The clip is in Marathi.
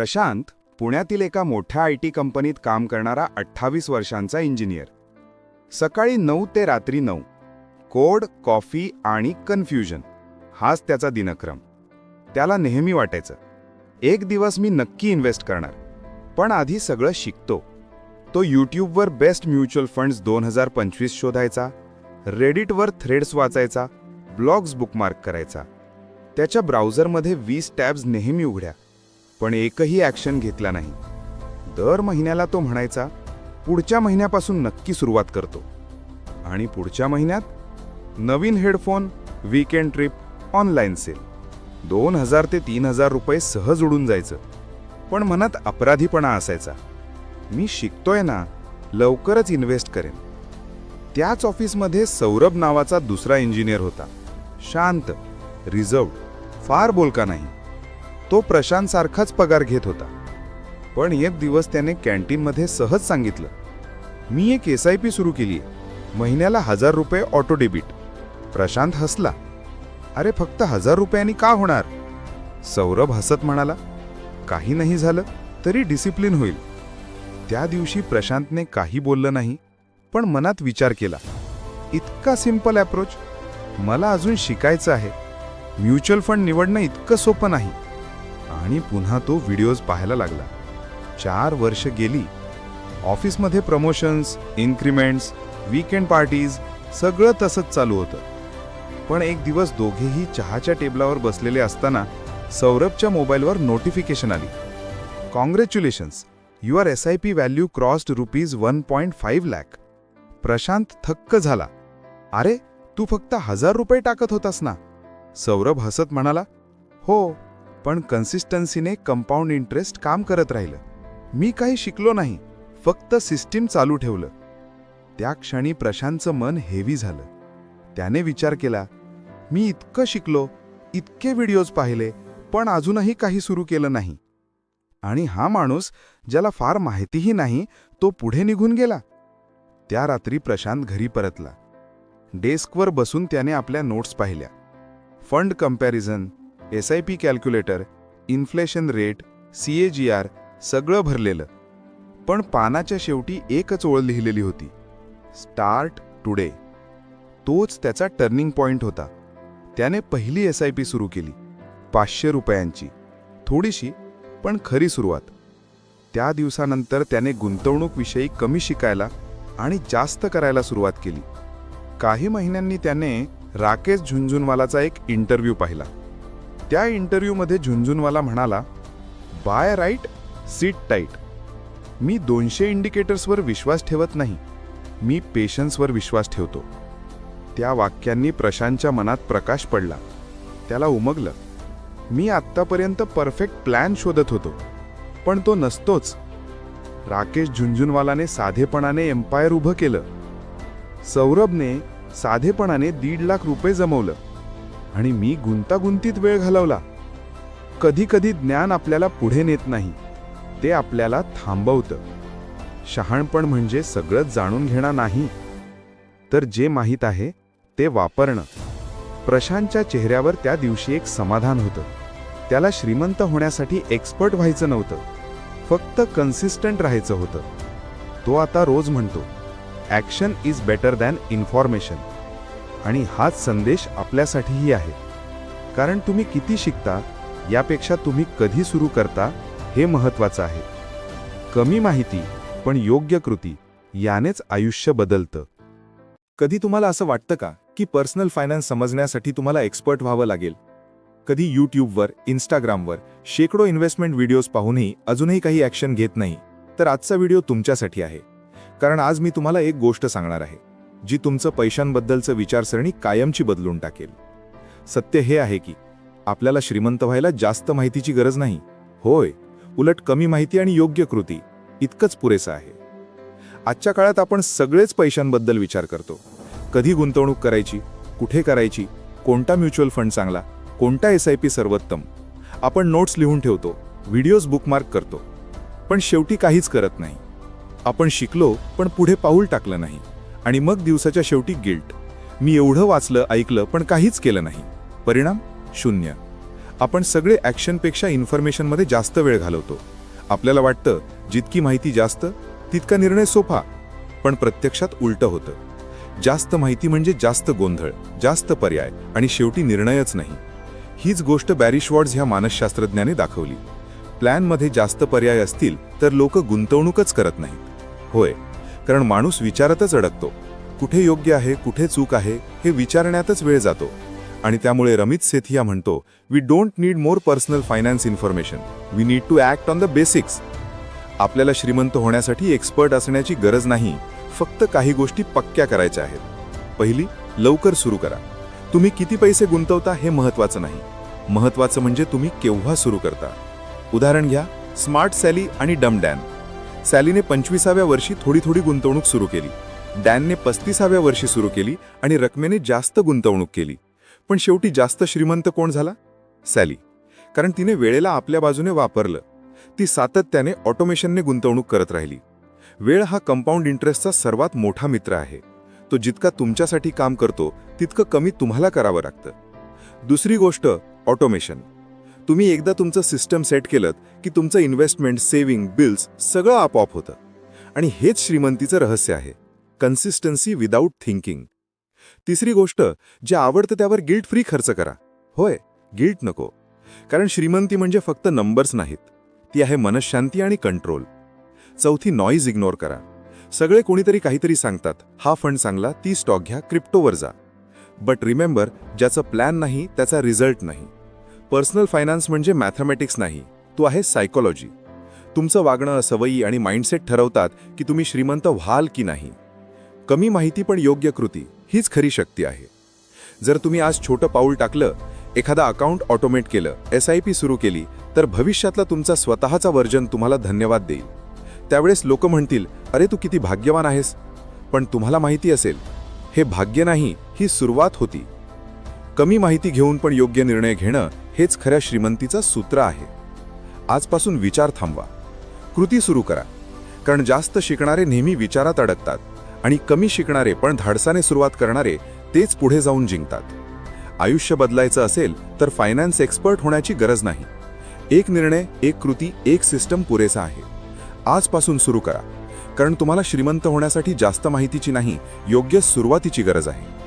प्रशांत पुण्यातील एका मोठ्या आय टी कंपनीत काम करणारा अठ्ठावीस वर्षांचा इंजिनियर. सकाळी नऊ ते रात्री नऊ. कोड कॉफी आणि कन्फ्युजन. हाच त्याचा दिनक्रम. त्याला नेहमी वाटायचं. एक दिवस मी नक्की इन्व्हेस्ट करणार. पण आधी सगळं शिकतो. तो यूट्यूबवर बेस्ट म्युच्युअल फंड्स दोन हजार पंचवीस शोधायचा रेडिटवर थ्रेड्स वाचायचा ब्लॉग्स बुकमार्क करायचा. त्याच्या ब्राउझरमध्ये वीस टॅब्स नेहमी उघड्या. पण एकही ॲक्शन घेतला नाही. दर महिन्याला तो म्हणायचा पुढच्या महिन्यापासून नक्की सुरुवात करतो. आणि पुढच्या महिन्यात नवीन headphone weekend trip online sale दोन हजार ते तीन हजार रुपये सहज उडून जायचं. पण मनात अपराधीपणा असायचा. मी शिकतोय ना लवकरच इन्व्हेस्ट करेन. त्याच ऑफिसमध्ये सौरभ नावाचा दुसरा इंजिनियर होता. शांत रिझर्व फार बोलका नाही. तो प्रशांतसारखाच पगार घेत होता. पण एक दिवस त्याने कॅन्टीनमध्ये सहज सांगितलं मी एक एस आय पी सुरू केली आहे महिन्याला हजार रुपये ऑटो डेबिट. प्रशांत हसला. अरे फक्त हजार रुपयांनी का होणार? सौरभ हसत म्हणाला काही नाही झालं तरी डिसिप्लिन होईल. त्या दिवशी प्रशांतने काही बोललं नाही पण मनात विचार केला इतका सिंपल ॲप्रोच? मला अजून शिकायचं आहे. म्युच्युअल फंड निवडणं इतकं सोपं नाही. आणि पुन्हा तो व्हिडिओज पाहायला लागला. चार वर्ष गेली. ऑफिसमध्ये प्रमोशन्स इन्क्रिमेंट्स वीकेंड पार्टीज सगळं तसंच चालू होतं. पण एक दिवस दोघेही चहाच्या टेबलावर बसलेले असताना सौरभच्या मोबाईलवर नोटिफिकेशन आली. Congratulations. Your S I P value crossed rupees one point five lakh. Prashant थक्क झाला. अरे तू फक्त हजार रुपये टाकत होतास ना. सौरभ हसत म्हणाला हो. पण कन्सिस्टन्सीने कंपाऊंड इंटरेस्ट काम करत राहिलं. मी काही शिकलो नाही फक्त सिस्टीम चालू ठेवलं. त्या क्षणी प्रशांतचं मन हेवी झालं. त्याने विचार केला मी इतकं शिकलो इतके व्हिडिओज पाहिले पण अजूनही काही सुरू केलं नाही. आणि हा माणूस ज्याला फार माहितीही नाही तो पुढे निघून गेला. त्या रात्री प्रशांत घरी परतला. डेस्कवर बसून त्याने आपल्या नोट्स पाहिल्या. Fund comparison S I P calculator inflation rate C A G R सगळं भरलेलं. पण पानाच्या शेवटी एकच ओळ लिहिलेली होती. स्टार्ट टुडे तोच त्याचा टर्निंग पॉइंट होता. त्याने पहिली एस आय पी सुरू केली. पाचशे रुपयांची. थोडीशी पण खरी सुरुवात. त्या दिवसानंतर त्याने गुंतवणूकविषयी कमी शिकायला आणि जास्त करायला सुरुवात केली. काही महिन्यांनी त्याने राकेश झुंझुनवालाचा एक इंटरव्ह्यू पाहिला. त्या इंटरव्ह्यूमध्ये झुंझुनवाला म्हणाला बाय राईट सीट टाईट. मी दोनशे इंडिकेटर्सवर विश्वास ठेवत नाही. मी पेशन्सवर विश्वास ठेवतो. त्या वाक्यांनी प्रशांतच्या मनात प्रकाश पडला. त्याला उमगलं मी आत्तापर्यंत परफेक्ट प्लॅन शोधत होतो पण तो नसतोच. राकेश झुंझुनवालाने साधेपणाने एम्पायर उभं केलं. सौरभने साधेपणाने दीड लाख रुपये जमवलं. आणि मी गुंतागुंतीत वेळ घालवला. कधी कधी ज्ञान आपल्याला पुढे नेत नाही ते आपल्याला थांबवतं. शहाणपण म्हणजे सगळंच जाणून घेणं नाही. तर जे माहीत आहे ते वापरणं. प्रशांतच्या चेहऱ्यावर त्या दिवशी एक समाधान होतं. त्याला श्रीमंत होण्यासाठी एक्सपर्ट व्हायचं नव्हतं. फक्त कन्सिस्टंट राहायचं होतं. तो आता रोज म्हणतो action is better than information आणि हाच संदेश आपल्यासाठीही आहे. कारण तुम्ही किती शिकता यापेक्षा तुम्ही कधी सुरू करता हे महत्त्वाचं आहे. कमी माहिती पण योग्य कृती यानेच आयुष्य बदलतं. कधी तुम्हाला असं वाटतं का की पर्सनल फायनान्स समजण्यासाठी तुम्हाला एक्सपर्ट व्हावं लागेल? कधी यूट्यूबवर इंस्टाग्रामवर शेकडो इन्व्हेस्टमेंट व्हिडिओज पाहूनही अजूनही काही ॲक्शन घेत नाही तर आजचा व्हिडिओ तुमच्यासाठी आहे. कारण आज मी तुम्हाला एक गोष्ट सांगणार आहे. जी तुमचं पैशांबद्दलचं विचारसरणी कायमची बदलून टाकेल. सत्य हे आहे की आपल्याला श्रीमंत व्हायला जास्त माहितीची गरज नाही. होय उलट कमी माहिती आणि योग्य कृती इतकंच पुरेसं आहे. आजच्या काळात आपण सगळेच पैशांबद्दल विचार करतो. कधी गुंतवणूक करायची कुठे करायची कोणता म्युच्युअल फंड चांगला कोणता एस आय पी सर्वोत्तम आपण नोट्स लिहून ठेवतो व्हिडिओज बुकमार्क करतो. पण शेवटी काहीच करत नाही. आपण शिकलो पण पुढे पाऊल टाकलं नाही. आणि मग दिवसाच्या शेवटी गिल्ट. मी एवढं वाचलं ऐकलं पण काहीच केलं नाही. परिणाम? शून्य. आपण सगळे ॲक्शनपेक्षा इन्फॉर्मेशनमध्ये जास्त वेळ घालवतो. आपल्याला वाटतं जितकी माहिती जास्त तितका निर्णय सोपा. पण प्रत्यक्षात उलटं होतं. जास्त माहिती म्हणजे जास्त गोंधळ जास्त पर्याय आणि शेवटी निर्णयच नाही. हीच गोष्ट बॅरिशवॉर्ड्स ह्या मानसशास्त्रज्ञाने दाखवली. प्लॅनमध्ये जास्त पर्याय असतील तर लोक गुंतवणूकच करत नाहीत. होय. कारण माणूस विचारातच अडकतो. कुठे योग्य आहे कुठे चूक आहे हे विचारण्यातच वेळ जातो. आणि त्यामुळे रमित सेथिया म्हणतो we don't need more personal finance information we need to act on the basics आपल्याला श्रीमंत होण्यासाठी एक्सपर्ट असण्याची गरज नाही. फक्त काही गोष्टी पक्क्या करायच्या आहेत. पहिली लवकर सुरू करा. तुम्ही किती पैसे गुंतवता हे महत्वाचं नाही. महत्वाचं म्हणजे तुम्ही केव्हा सुरू करता. उदाहरण घ्या स्मार्ट सॅली आणि डमडॅन सॅलीने पंचवीसाव्या वर्षी थोडी थोडी गुंतवणूक सुरू केली. डॅनने पस्तीसाव्या वर्षी सुरू केली आणि रकमेने जास्त गुंतवणूक केली. पण शेवटी जास्त श्रीमंत कोण झाला? सॅली. कारण तिने वेळेला आपल्या बाजूने वापरलं. ती सातत्याने ऑटोमेशनने गुंतवणूक करत राहिली. वेळ हा कंपाऊंड इंटरेस्टचा सर्वात मोठा मित्र आहे. तो जितका तुमच्यासाठी काम करतो तितकं कमी तुम्हाला करावं लागतं. दुसरी गोष्ट ऑटोमेशन. तुम्ही एकदा तुमचं सिस्टम सेट केलं की तुमचं इन्व्हेस्टमेंट सेव्हिंग बिल्स सगळं आपोआप होतं. आणि हेच श्रीमंतीचं रहस्य आहे. Consistency without thinking. तिसरी गोष्ट जे आवडतं त्यावर गिल्ट फ्री खर्च करा. होय गिल्ट नको. कारण श्रीमंती म्हणजे फक्त नंबर्स नाहीत. ती आहे मनशांती आणि कंट्रोल. चौथी नॉईज इग्नोर करा. सगळे कोणीतरी काहीतरी सांगतात. हा फंड चांगला ती स्टॉक घ्या क्रिप्टोवर जा. बट रिमेंबर ज्याचं प्लॅन नाही त्याचा रिझल्ट नाही. पर्सनल फायनान्स म्हणजे मॅथमॅटिक्स नाही तो आहे सायकोलॉजी. तुमचं वागणं सवयी आणि माइंडसेट ठरवतात की तुम्ही श्रीमंत व्हाल की नाही. कमी माहिती पण योग्य कृती हीच खरी शक्ती आहे. जर तुम्ही आज छोटं पाऊल टाकलं एखादा अकाउंट ऑटोमेट केलं एस आय पी सुरू केली तर भविष्यातला तुमचा स्वतःचा वर्जन तुम्हाला धन्यवाद देईल. त्यावेळेस लोक म्हणतील अरे तू किती भाग्यवान आहेस. पण तुम्हाला माहिती असेल हे भाग्य नाही ही सुरुवात होती. कमी माहिती घेऊन पण योग्य निर्णय घेणं हेच खऱ्या श्रीमंतीचं सूत्र आहे. आजपासून विचार थांबवा. कृती सुरू करा. कारण जास्त शिकणारे नेहमी विचारात अडकतात आणि कमी शिकणारे पण धाडसाने सुरुवात करणारे तेच पुढे जाऊन जिंकतात. आयुष्य बदलायचं असेल तर फायनान्स एक्सपर्ट होण्याची गरज नाही. एक निर्णय एक कृती एक सिस्टम पुरेसा आहे. आजपासून सुरू करा. कारण तुम्हाला श्रीमंत होण्यासाठी जास्त माहितीची नाही योग्य सुरुवातीची गरज आहे.